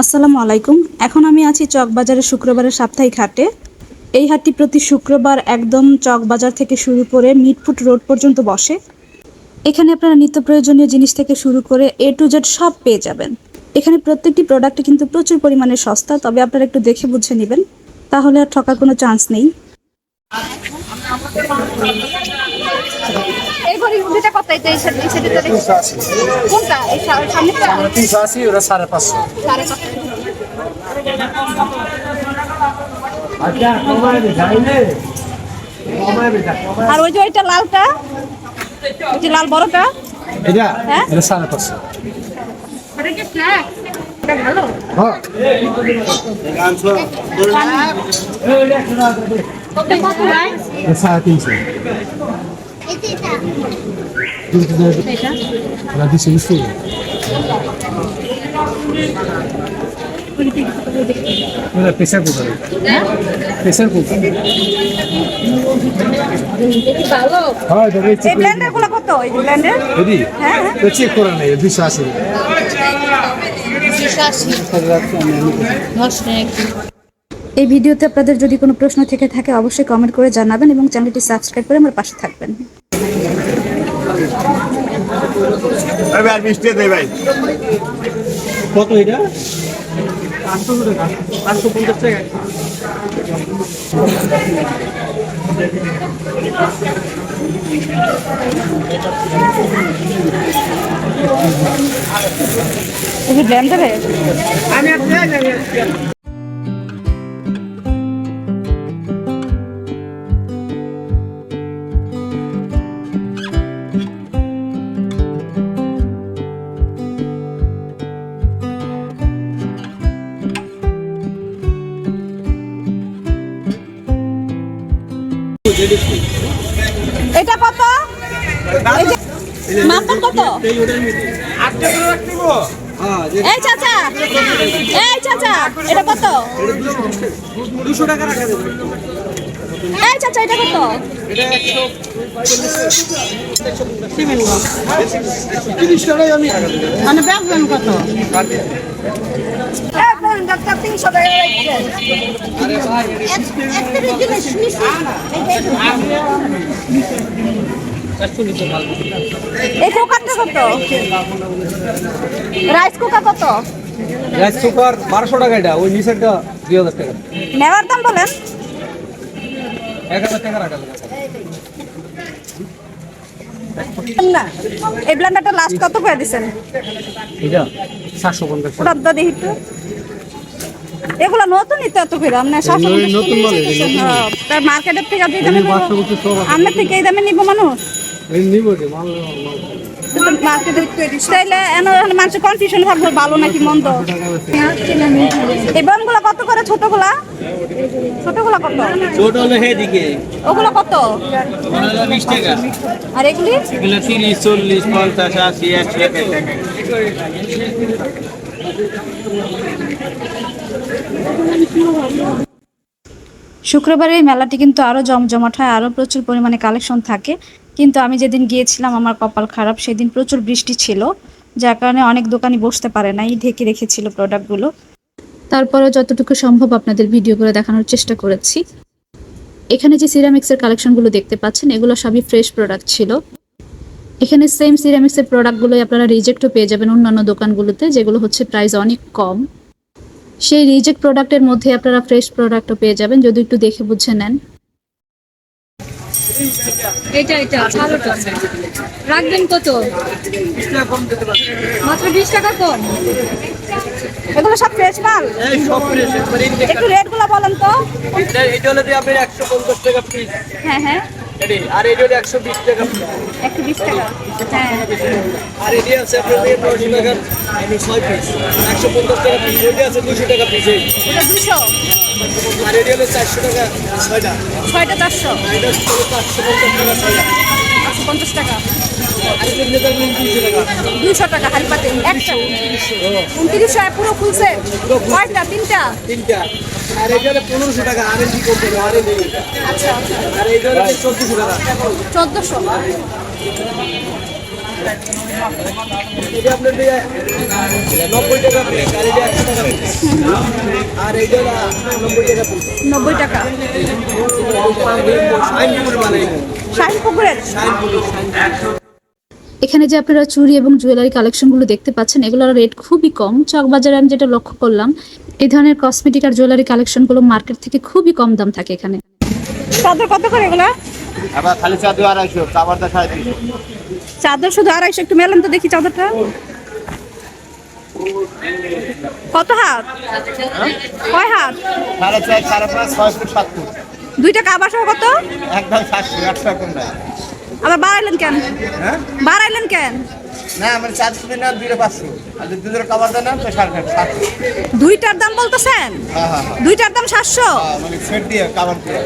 আসসালামু আলাইকুম। এখন আমি আছি চকবাজারের শুক্রবারের সাপ্তাহিক হাটে। এই হাটটি প্রতি শুক্রবার একদম চকবাজার থেকে শুরু করে মিটফুট রোড পর্যন্ত বসে। এখানে আপনারা নিত্য প্রয়োজনীয় জিনিস থেকে শুরু করে এ টু জেড সব পেয়ে যাবেন। এখানে প্রত্যেকটি প্রোডাক্টে কিন্তু প্রচুর পরিমাণে সস্তা, তবে আপনারা একটু দেখে বুঝে নেবেন। তাহলে আর ঠকার কোনো চান্স নেই। দুইটা কত এটা এই সাথে সেটা তো কোনটা? এই সামনেটা 380 ওরা 550 550 আচ্ছা আর ওই যে ওইটা লালটা? ওই যে লাল বড়টা? এটা? হ্যাঁ? এটা 550 এটা কি flat pressure cooker pressure cooker হ্যাঁ এই ব্লেন্ডারগুলো কত এই ব্লেন্ডার দিদি হ্যাঁ এই ভিডিওতে আপনাদের যদি কোনো প্রশ্ন থেকে থাকে, অবশ্যই কমেন্ট করে জানাবেন এবং চ্যানেলটি সাবস্ক্রাইব করে আমার পাশে থাকবেন। ভাই আর মিষ্টি দেই ভাই। কত এটা? পাঁচশো পঞ্চাশ টাকা এই ব্লেন্ডারে এটা কত? মাপন কত? এই চাচা এই চাচা, এটা কত? দুশো টাকা রাখা দেবে এই চাচা, এটা কত? মানে বেচবেন কত? তিনশো টাকা। এই কুকারটা কত রাইস কুকার কত? রাইস কুকার বারোশো টাকা এটা ওই নিচেরটা দুই হাজার টাকা। নেওয়ার দাম বলেন। এক হাজার টাকা রাখা না এই ব্লেন্ডারটা লাস্ট কত করে দিছেন? এটা সাতশো পঞ্চাশ। ওটা তো দেখি একটু। এগুলো নতুনই তো এত করে তার মার্কেটের থেকে দুই দামে। আপনার থেকে এই দামে নিব মানুষ? এই নিব যে মাল মাল মার্কেটে তাইলে এন মানুষের কনফিউশন থাকবে ভালো নাকি মন্দ? এই বমগুলো কত করে ছোটগুলা? ছোটগুলা কত? ছোট হলো হেদিকে ওগুলো কত? বিশ টাকা। আর এগুলি? এগুলো তিরিশ চল্লিশ পঞ্চাশ আশি একশো টাকা শুক্রবারে এই মেলাটি কিন্তু আরও জমজমাট হয় আরও প্রচুর পরিমাণে কালেকশন থাকে। কিন্তু আমি যেদিন গিয়েছিলাম, আমার কপাল খারাপ, সেদিন প্রচুর বৃষ্টি ছিল, যার কারণে অনেক দোকানই বসতে পারে নাই, ঢেকে রেখেছিল প্রোডাক্টগুলো তারপরেও যতটুকু সম্ভব আপনাদের ভিডিও করে দেখানোর চেষ্টা করেছি। এখানে যে সিরামিক্সের কালেকশনগুলো দেখতে পাচ্ছেন, এগুলো সবই ফ্রেশ প্রোডাক্ট ছিল। এখানে সেম সিরামিক্সের প্রোডাক্টগুলোই আপনারা রিজেক্টও পেয়ে যাবেন অন্যান্য দোকানগুলোতে, যেগুলো হচ্ছে প্রাইস অনেক কম। সেই রিজেক্ট প্রোডাক্টের মধ্যে আপনারা ফ্রেশ প্রোডাক্টও পেয়ে যাবেন যদি একটু দেখে বুঝে নেন। এটা এটা ভালোটা রাখবেন কত? মাত্র বিশ টাকা কম। এগুলো সব ফ্রেশ মাল? সব ফ্রেশ একটু রেটগুলো বলেন তো। এটা এটা হলো দিয়ে আপনার একশো পঞ্চাশ টাকা পিস হ্যাঁ হ্যাঁ। আর এটা হলো একশো বিশ টাকা। পিস বিশ টাকা? হ্যাঁ। আর এটি আছে আপনার দিয়ে নশো টাকার ছয় পিস একশো পঞ্চাশ টাকা পিস আছে দুশো টাকা পিস দুশো আর এটি হলো চারশো টাকা ছয়টা। ছয়টা চারশো? এটা হলো চারশো পঞ্চাশ টাকা ছয়টা। পাঁচশো পঞ্চাশ টাকা। আর দুশো টাকা হাড়ি পাতে একটা। উনত্রিশশো পুরো খুলছে কয়টা? তিনটা? তিনটা। আর হলো পনেরোশো টাকা আর এন জি কোম্পানি আর আচ্ছা। আর হলো চোদ্দশো টাকা। চোদ্দশো। এটা আপনার নব্বই টাকা আর এটা একশো টাকা আর এইটা নব্বই টাকা নব্বই টাকা। শাইনপুর বানাই। শাহিন পুকুরের? এখানে যে আপনারা চুরি এবং জুয়েলারি কালেকশনগুলো দেখতে পাচ্ছেন এগুলোর রেট খুবই কম। চকবাজারে আমি যেটা লক্ষ্য করলাম এই ধরনের কসমেটিক আর জুয়েলারি কালেকশনগুলো মার্কেট থেকে খুবই কম দাম থাকে এখানে। চাদর কত করে এগুলা? আবার খালি চা দু আড়াইশো খাবারটা সাড়ে তিনশো। চাদর শুধু আড়াইশো একটু মেলেন তো দেখি চাদরটা। কত হাত? কয় হাত? সাড়ে চার সাড়ে পাঁচ ছয় ফুট সাত ফুট। দুইটা কাবার সহ কত? একদম সাতশো একশো না আবার বাড়াইলেন কেন? হ্যাঁ? বাড়াইলেন কেন? না আমার চার ফুট না দুইটা পাঁচশো। আর যদি দুটো খাবার দেন তো সাড়ে সাতশো। দুইটার দাম বলতেছেন? হ্যাঁ হ্যাঁ দুইটার দাম সাতশো? মানে সেট দিয়ে খাবার দিয়ে।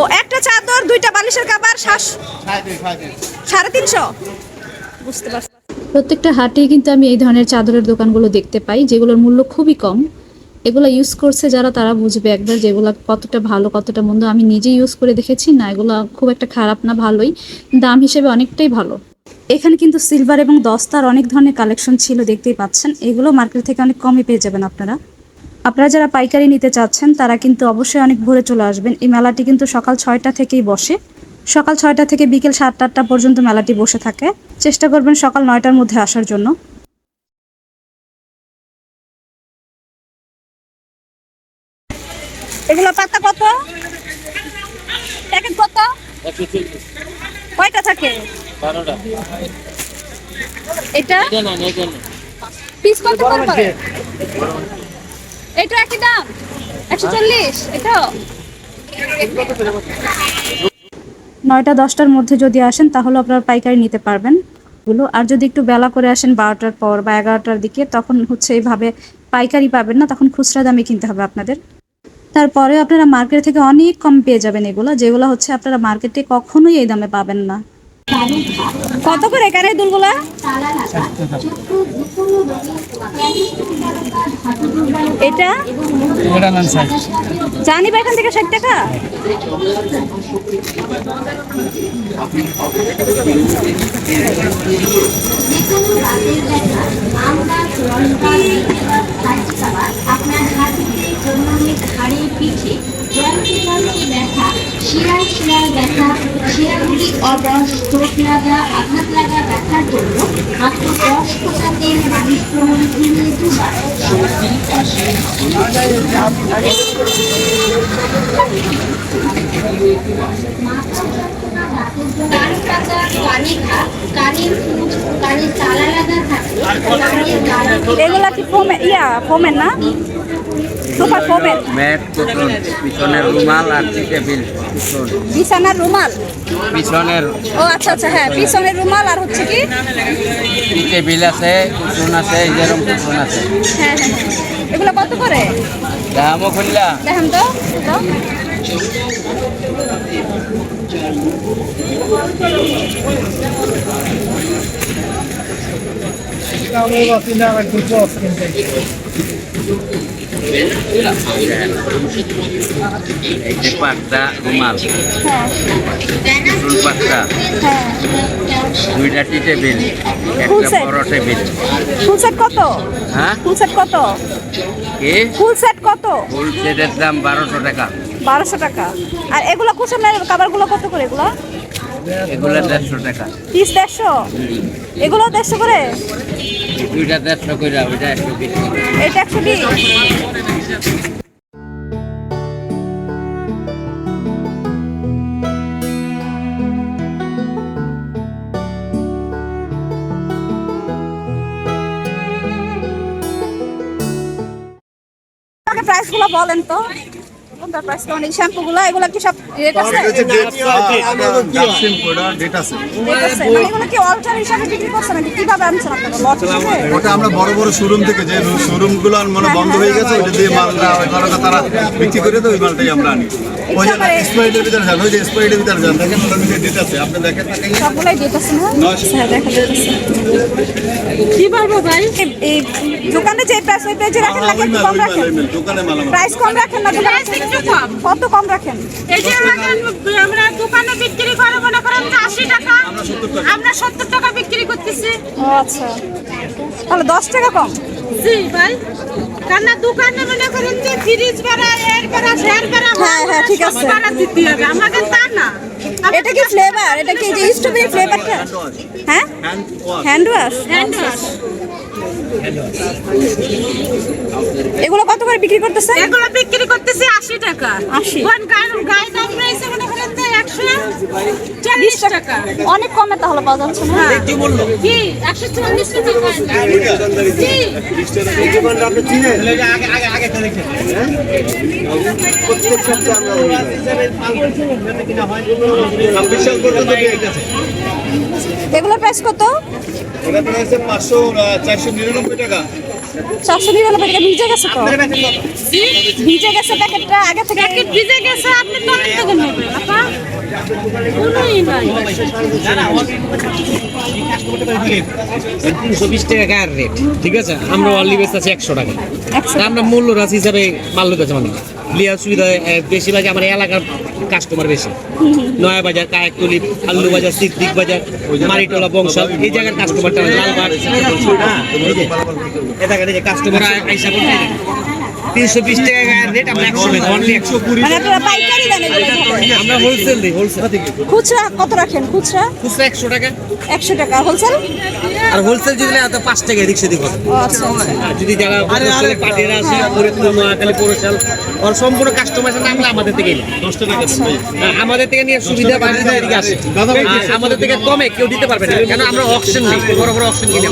ও একটা চাদর দুইটা বালিশের কাবার সাতশো সাড়ে তিন সাড়ে তিন। সাড়ে তিনশো? বুঝতে পারছি। প্রত্যেকটা হাটেই কিন্তু আমি এই ধরনের চাদরের দোকানগুলো দেখতে পাই যেগুলোর মূল্য খুবই কম। এগুলো ইউজ করছে যারা, তারা বুঝবে একবার যেগুলো কতটা ভালো, কতটা মন্দ। আমি নিজে ইউজ করে দেখেছি, না, এগুলো খুব একটা খারাপ না, ভালোই। দাম হিসেবে অনেকটাই ভালো। এখানে কিন্তু সিলভার এবং দস্তার অনেক ধরনের কালেকশন ছিল, দেখতেই পাচ্ছেন। এগুলো মার্কেট থেকে অনেক কমে পেয়ে যাবেন আপনারা। আপনারা যারা পাইকারি নিতে চাচ্ছেন, তারা কিন্তু অবশ্যই অনেক ভোরে চলে আসবেন। এই মেলাটি কিন্তু সকাল ছয়টা থেকেই বসে। সকাল ছয়টা থেকে বিকেল সাতটা আটটা পর্যন্ত মেলাটি বসে থাকে। চেষ্টা করবেন সকাল নয়টার মধ্যে আসার জন্য। এগুলো পাতা কত? প্যাকেট কত? কয়টা থাকে? এটা? পিস কত করে? করে এটা একই দাম? একশো চল্লিশ? এটা নয়টা দশটার মধ্যে যদি আসেন তাহলে আপনারা পাইকারি নিতে পারবেনগুলো আর যদি একটু বেলা করে আসেন বারোটার পর বা এগারোটার দিকে তখন হচ্ছে এইভাবে পাইকারি পাবেন না তখন খুচরা দামে কিনতে হবে আপনাদের। তারপরে আপনারা মার্কেট থেকে অনেক কম পেয়ে যাবেন এগুলো, যেগুলো হচ্ছে আপনারা মার্কেটে কখনোই এই দামে পাবেন না। কত করে এখানে দুলগুলা? এটা? জানি বা এখান থেকে ষাট টাকা? আপনার হাতে ঘাড়ে পিঠে জয়ন্তী ব্যথা শিরায় এগুলা কি ফোমের ইয়া ফোমের না? সুপার ফোমের ম্যাট কোটন পিছনের রুমাল আর টেবিল বিছানার রুমাল? পিছনের ও আচ্ছা আচ্ছা হ্যাঁ পিছনের রুমাল আর হচ্ছে কি? টেবিল আছে কুসুন আছে যেরকম কুসুন আছে। হ্যাঁ হ্যাঁ হ্যাঁ। এগুলো কত করে? দামও খুললা। দেখেন তো তো। পাঁচটা রুমাল। পাঁচটা দুইটা টি টেবিল একটা? বড় টেবিল ফুল সেট কত? হ্যাঁ? ফুল সেট কত? কি? ফুল সেট কত? ফুল সেটের দাম বারোশো টাকা। বারোশো টাকা। আর এগুলো কুসুমের কাবারগুলো কত করে এগুলো? এগুলো দেড়শো টাকা। পিস দেড়শো? এগুলো দেড়শো করে? দুইটা দেড়শো করে ওইটা একশো বিশ। এটা একশো বিশ? প্রাইসগুলো বলেন তো। এগুলো কি সব রেট আছে? রেট আছে। মানে এগুলো কি অল্টার হিসাবে বিক্রি করছেন নাকি? কীভাবে আনছেন আপনারা? ওটা আমরা বড় বড় শোরুম থেকে যে শোরুমগুলো মানে বন্ধ হয়ে গেছে ওটা দিয়ে মালটা ওই মালটা তারা বিক্রি করে তো ওই মালটাই আমরা আনি। ওই যে স্প্রাইটের ভিতরে যান ওই যে স্প্রাইটের ভিতরে যান দেখেন ওটা নিচে দিতে আছে আপনি দেখেন সবগুলাই রেট আছে না নয়শো। হ্যাঁ দেখা যাচ্ছে। কি পারব ভাই? এই দোকানে যে প্রাইস ওই প্রাইসে রাখেন হ্যাঁ, একটু কম রাখেন? দোকানে মাল প্রাইস কম রাখেন না প্রাইস একটু কম। কত কম রাখেন? এই যে আমরা দোকানে বিক্রি করে মনে করেন যে আশি টাকা আমরা সত্তর টাকা। বিক্রি করতেছি। আচ্ছা। তাহলে দশ টাকা কম? জি ভাই। না দোকানে মনে করেন যে ফ্রিজ বেড়া এর বেড়া শেয়ার বেড়া হ্যাঁ, হ্যাঁ, ঠিক আছে। আমাকে তা না এটা কি ফ্লেভার এটা কি যে স্ট্রবেরি ফ্লেভারটা হ্যাঁ হ্যান্ড ওয়াশ হ্যান্ড ওয়াশ এগুলো কত করে বিক্রি করতেছে এগুলো বিক্রি করতেছে আশি টাকা 80 কোন গায়ের গায়ে দাম রয়েছে মনে করেন একশো চল্লিশ টাকা অনেক কমে তাহলে পাওয়া যাচ্ছে না কি বলল কি একশো চল্লিশ টাকা কি ছাব্বিশ সাল পর্যন্ত ডেট আছে। এগুলোর প্রাইস কত? এটা পাঁচশো চারশো নিরানব্বই টাকা। চারশো নিরানব্বই টাকা। ভিজে গেছে তো? ভিজে গেছে প্যাকেটটা। আগে থেকে প্যাকেট ভিজে গেছে আপনি তো অনেক টাকা নেবেন তিনশো বিশ টাকা গায়ের রেট ঠিক আছে? আমরা অনলি বেস্ট আছে একশো টাকা আমরা মূল্য রাশি হিসাবে মাল লইতেছে মানে। লিয়ার সুবিধা বেশিরভাগ আমার এলাকার কাস্টমার বেশি। নয়া বাজার কায়েকতলি আল্লু বাজার সিদ্দিক বাজার মারিটোলা বংশাল এই জায়গার কাস্টমারটা লালবাগ। হ্যাঁ, এই যে, এ দেখেন এই যে কাস্টমার আইসা তিনশো বিশ টাকা গায়ের রেট আমরা একশো টাকা। অনলি একশো কুড়ি মানে আপনারা পাইকারি দেন আমরা হোলসেল দিই হোলসেল খুচরা কত রাখেন? খুচরা? খুচরা একশো টাকা। একশো টাকা। হোলসেল আর হোলসেল যদি পাঁচ টাকা এদিক সেদিক হবে। আচ্ছা আচ্ছা। আর যদি যারা পাটিরা আসে ফরিদপুর নোয়াখালী পৌরশাল আর সম্পূর্ণ কাস্টমার নামলে আমাদের থেকে দশ টাকা আমাদের থেকে নিয়ে সুবিধা থেকে এদিকে আসে। আমাদের থেকে কমে কেউ দিতে পারবে না কেন আমরা অকশন নেই বড় বড় অকশন কিনে।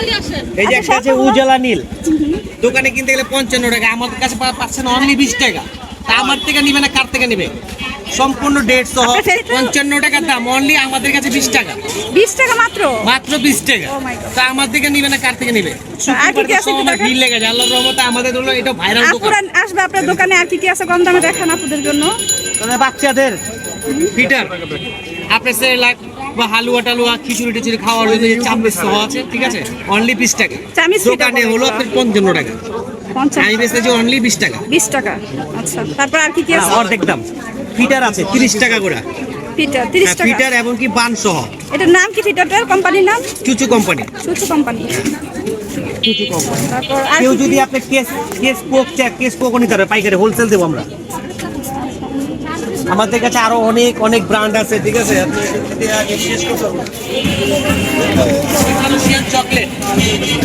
এই যে একটা আছে উজালা নীল। দোকানে কিনতে গেলে পঞ্চান্ন টাকা আমাদের কাছে পা- পাচ্ছেন অনলি বিশ টাকা। তা আমার থেকে নিবে না কার থেকে নিবে? সম্পূর্ণ ডেট সহ আপনার পঞ্চান্ন টাকার দাম অনলি আমাদের কাছে বিশ টাকা। বিশ টাকা মাত্র? মাত্র বিশ টাকা। Oh. তা আমার থেকে নিবে না কার থেকে নিবে? আর কি কি আছে একটু আমার দেখান? ভিড় লেগে যায় আল্লাহর রহমতে আমাদের হলো এটা ভাইরাল দোকান। আসবে আপনার দোকানে আর কি কি আছে কম দামে দেখান আপুদের জন্য? বাচ্চাদের ফিটার আপনার সেরেলাক বা হালুয়া টালুয়া খিচুড়ি টিচুড়ি খাওয়ার জন্য যে চামচ সহ আছে ঠিক আছে? অনলি বিশ টাকা। চামিচ দোকানে হলো আপনার পঞ্চান্ন টাকা। আমি বেচতেছি অনলি বিশ টাকা। বিশ টাকা। আচ্ছা তারপর আর কি কি আছে? অর্ধেক দাম। ফিটার আছে তিরিশ টাকা করে। ফিটার হ্যাঁ, টাকা। ফিটার এবং কি বান সহ। এটার নাম কি ফিটারটার কোম্পানির নাম? চুচু কোম্পানি। চুচু কোম্পানি। তারপর কেউ যদি আপনি কেস কেস নিতে পারবে পাইকারি হোলসেল দেবো আমরা। আমাদের কাছে আরও অনেক অনেক ব্র্যান্ড আছে ঠিক আছে? চকলেট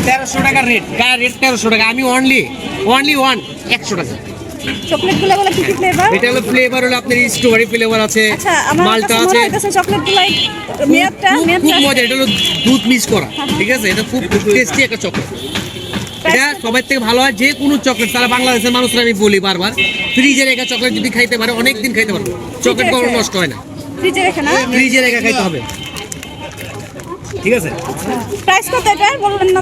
তেরোশো টাকা রেট গায়ের রেট তেরোশো টাকা। আমি অনলি অনলি ওয়ান একশো টাকা। চকলেটগুলো কি কি ফ্লেভার এটা হলো ফ্লেভার হলো আপনার স্ট্রবেরি ফ্লেভার আছে আচ্ছা মালটা আছে। মেয়াদটা খুব মজা এটা হলো দুধ মিক্স করা ঠিক আছে? এটা খুব টেস্টি একটা চকলেট এটা সবার থেকে ভালো হয় যে কোনো চকলেট সারা বাংলাদেশের মানুষরা আমি বলি বারবার ফ্রিজে রেখা চকলেট যদি খাইতে পারে অনেক দিন খাইতে পারবে। চকলেট কখনো নষ্ট হয় না। ফ্রিজে রেখে না? ফ্রিজে রেখা খাইতে হবে। ঠিক আছে? প্রাইস কত এটা? না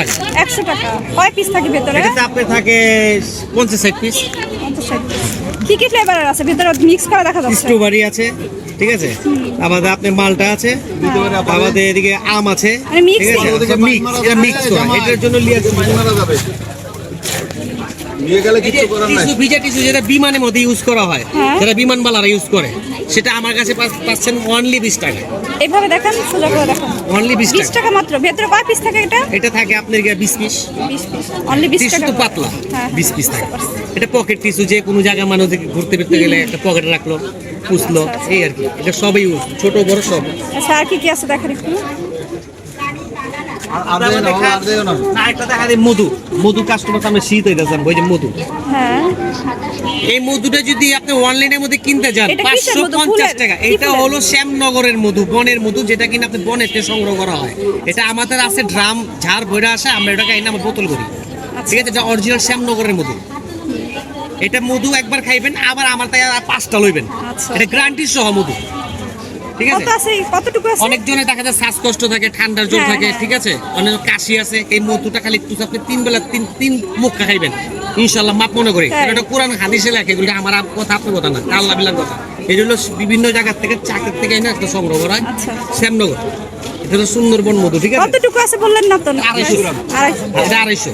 টাকা। একশো টাকা। কয় পিস থাকে ভেতরে? এটাতে থাকে পঞ্চাশ ষাট পিস পঞ্চাশ ষাট। piece। কি কি ফ্লেভারের আছে? ভেতরে মিক্স করে দেখা যাচ্ছে। স্ট্রবেরি আছে। ঠিক আছে? আমাদের আপনি মালটা আছে আমাদের এদিকে আম আছে ঠিক আছে? মিক্স এটা মিক্স করা এটার জন্য লিয়ার মারা যাবে। নিয়ে গেলে কিছু করার নাই। টিস্যু ভিজা টিস্যু যেটা বিমানের মধ্যে ইউজ করা হয় হ্যাঁ। বিমানবালারা ইউজ করে সেটা আমার কাছে পাচ- পাচ্ছেন অনলি বিশ টাকা। এইভাবে দেখান সোজা করে দেখান। অনলি বিশ বিশ টাকা। টাকা মাত্র। ভেতরে কয় পিস থাকে এটা? এটা থাকে আপনার গিয়ে বিশ পিস বিশ পিস অনলি টাকা পাতলা। হ্যাঁ পিস থাকে। এটা পকেট টিস্যু যে কোনো জায়গায় মানুষ ঘুরতে ফিরতে গেলে একটা পকেটে রাখল পুষলো এই আর কি। এটা সবই ইউজ ছোট বড় সব। আচ্ছা আর কি কি আছে দেখান একটু আর দেও না আর দেও না না একটা দেখা যায় মধু। মধু কাস্টমার সামনে শীত হইতেছে ওই যে মধু। হ্যাঁ। এই মধুটা যদি আপনি অনলাইনের মধ্যে কিনতে যান পাঁচশো পঞ্চাশ টাকা। এটা হলো শ্যামনগরের মধু বনের মধু যেটা কিনা আপনি বনেতে সংগ্রহ করা হয়। এটা আমাদের আছে ড্রাম ঝাড় ভরে আসে আমরা এটাকে এনে আমরা বোতল করি। ঠিক আছে? এটা অরিজিনাল শ্যামনগরের মধু। এটা মধু একবার খাইবেন আবার আমার তাই পাঁচটা লইবেন। আচ্ছা। এটা গ্যারান্টি সহ মধু। ঠিক আছে? আছে? কতটুকু আছে? অনেকজনে দেখা যায় শ্বাসকষ্ট থাকে ঠান্ডার হ্যাঁ, থাকে হ্যাঁ। ঠিক আছে? অনেক কাশি আছে এই মধুটা খালি একটু আপনি তিন বেলা তিন তিন মুখ খাইবেন। ইনশাল্লাহ মাপ মনে করে। তাই? এটা কোরআন হাদিসে লেখে এগুলো আমার কথা আপনার কথা না আল্লাহ বিল্লার কথা। এই বিভিন্ন জায়গা থেকে চাকরির থেকে এনে একটা সংগ্রহ করা হয়। আচ্ছা। শ্যামনগর। এটা হলো সুন্দরবন মধু ঠিক আছে? কতটুকু আছে বললেন না তো? আড়াইশো গ্রাম। আড়াইশো। এটা আড়াইশো।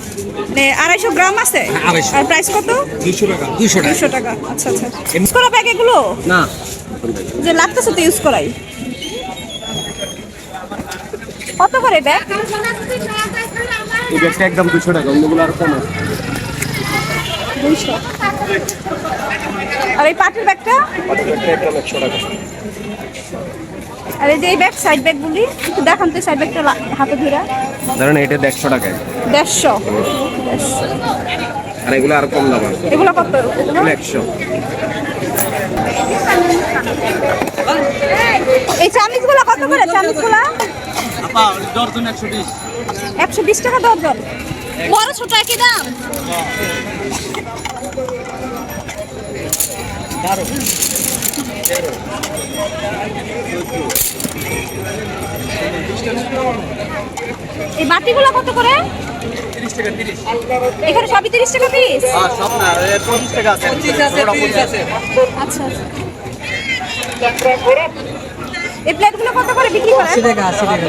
আড়াইশো গ্রাম আছে? হ্যাঁ, আড়াইশো। আর প্রাইস কত? দুশো টাকা। দুইশো টাকা। দুশো টাকা আচ্ছা আচ্ছা। ব্যাগ এগুলো? না। যে লাগতেছে তো ইউজ করাই। কত করে ব্যাগ এই ব্যাগটা একদম দুশো টাকা অন্যগুলো আর কম দুইশো। আর এই পাটের ব্যাগটা? একদম একশো টাকা। আর এই যে এই ব্যাগ সাইড ব্যাগগুলি একটু দেখান তো সাইড ব্যাগটা হাতে ধরে। ধরেন এটা একশো টাকায়। দেড়শো। আর এগুলো আর কম দাম এগুলো কত? এগুলো একশো। এই চামিচগুলো কত করে? চামিচগুলো? দর্জন একশো বিশ। একশো বিশ টাকা দরজন। বড় ছোট একই দাম? এই বাটিগুলো কত করে? এখানে সবই তিরিশ টাকা পিস? না পঁচিশ টাকা আছে। আচ্ছা আচ্ছা। এই প্লেটগুলো কত করে বিক্রি করে টাকা আশি টাকা।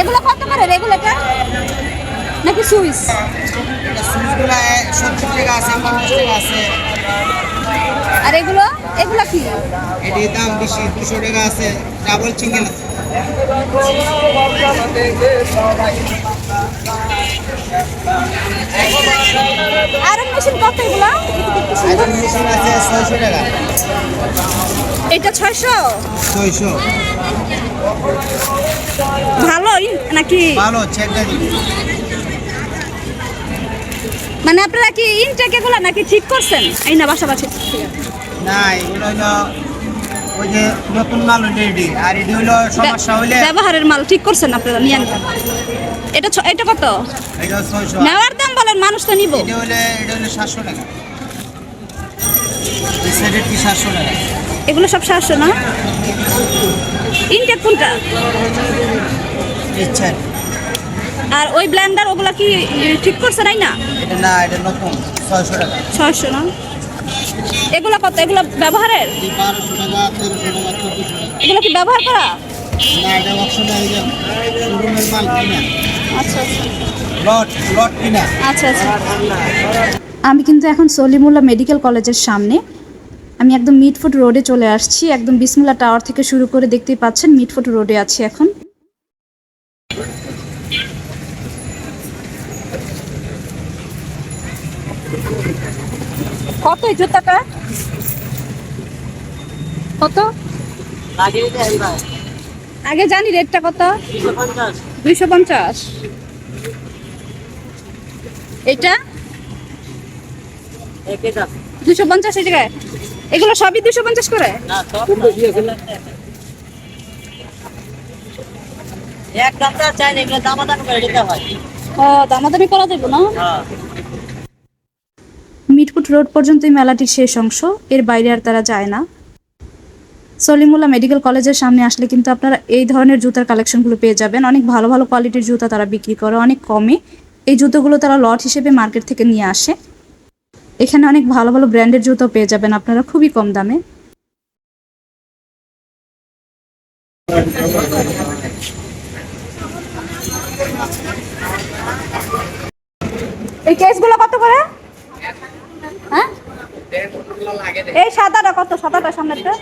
এগুলো কত করে রেগুলেটর নাকি সুইস? সত্তর টাকা আছে পঞ্চাশ টাকা আছে। আর এগুলো? এগুলো কি? এটির দাম বেশি দুশো টাকা আছে। ডাবল চিংগেল আছে। আয়রন মেশিন কত এগুলো? আয়রন মেশিন আছে ছয়শো টাকা। এটা ছয়শো? ছয়শো। ভালোই নাকি? ভালো মানে আপনারা কি ইনটেক এগুলো নাকি ঠিক করছেন? এই না বাসাবাসি না এগুলো হলো ওই যে নতুন মাল রেডি আর এটি হলো সমস্যা হলে ব্যবহারের মাল ঠিক করছেন আপনারা নিয়ে নেন। এটা এটা কত? এটা ছয়শো। নেওয়ার দাম বলেন মানুষ তো নিব। এটা হলে এটা হলে সাতশো টাকা। এই সেটের কি সাতশো টাকা। এগুলো সব সাতশো না? ইনটেক কোনটা? ইচ্ছা আর ওই ব্লেন্ডার ওগুলো কি ঠিক করছে নাই না? এটা না এটা নতুন ছয়শো টাকা। ছয়শো না? এগুলো কত? এগুলো ব্যবহারের? এই বারোশো টাকা তেরোশো টাকা চোদ্দোশো টাকা। এগুলো কি ব্যবহার করা? না এটা অপশনে শোরুমের মাল কিনা। আচ্ছা আচ্ছা। লট লট কিনা। আচ্ছা আচ্ছা। আমি কিন্তু এখন সলিমুল্লাহ মেডিকেল কলেজের সামনে আমি একদম মিটফুট রোডে চলে আসছি একদম বিসমুল্লাহ টাওয়ার থেকে শুরু করে দেখতেই পাচ্ছেন মিটফুট রোডে আছি এখন। কত জুতাটা? কত? আগে জানি রেটটা কত? দুইশো পঞ্চাশ। এটা দুশো পঞ্চাশ এই জায়গায়? এগুলো সবই দুশো পঞ্চাশ করে? ও দামাদামি করা দেবো না? মিটফুট রোড পর্যন্তই মেলাটির শেষ অংশ। এর বাইরে আর তারা যায় না। সলিমুল্লাহ মেডিকেল কলেজের সামনে আসলে কিন্তু আপনারা এই ধরনের জুতার কালেকশনগুলো পেয়ে যাবেন। অনেক ভালো ভালো কোয়ালিটির জুতা তারা বিক্রি করে অনেক কমে এই জুতোগুলো তারা লট হিসেবে মার্কেট থেকে নিয়ে আসে। এখানে অনেক ভালো ভালো ব্র্যান্ডের জুতো পেয়ে যাবেন আপনারা খুবই কম দামে। এই কেসগুলো কত করে? হ্যাঁ? এই সাদাটা কত? সাদাটা সামনেরটা?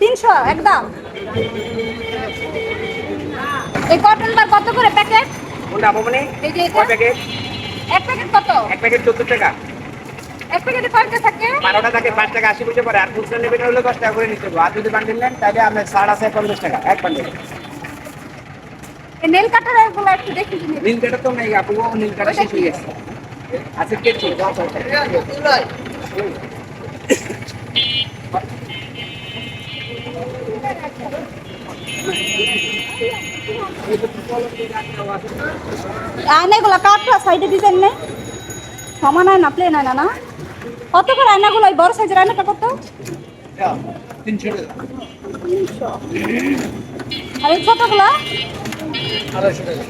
তিনশো একদম। এই কটন বার কত করে প্যাকেট? এই যে প্যাকেট? এক প্যাকেট কত? এক প্যাকেট চোদ্দ টাকা। এক প্যাকেটে কয়টা থাকে? বারোটা থাকে পাঁচ টাকা আশি পয়সা পরে আর খুচরা নেবেন হলে দশ টাকা করে নিতে হবে। আর যদি বান্ডিল নেন তাহলে আপনার ছাড় আছে পঞ্চাশ টাকা এক বান্ডিল এই নেল কাটারগুলো একটু দেখি দিন। নীল কাটা তো নেই আপু ও নীল কাটা শেষ হয়ে গেছে। আচ্ছা কেটছি দশ হাজার আয়নাগুলো কাঠটা সাইডে ডিজাইন নেই। সমান আয়না প্লেন আয়না না কত করে আয়নাগুলো ওই বড় সাইজের আয়নাটা কত? টাকা। আর এই ছোটগুলো আড়াইশো টাকা।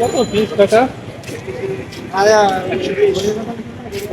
কত পিস কাটা?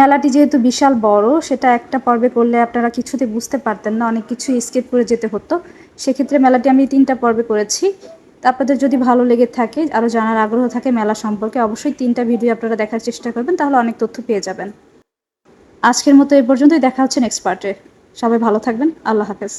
মেলাটি যেহেতু বিশাল বড়, সেটা একটা পর্বে করলে আপনারা কিছুতে বুঝতে পারতেন না, অনেক কিছু স্কেপ করে যেতে হতো। সেক্ষেত্রে মেলাটি আমি তিনটা পর্বে করেছি। আপনাদের যদি ভালো লেগে থাকে আরও জানার আগ্রহ থাকে মেলা সম্পর্কে, অবশ্যই তিনটা ভিডিও আপনারা দেখার চেষ্টা করবেন, তাহলে অনেক তথ্য পেয়ে যাবেন। আজকের মতো এ পর্যন্তই, দেখা হচ্ছে নেক্সট পার্টে সবাই ভালো থাকবেন, আল্লাহ হাফেজ।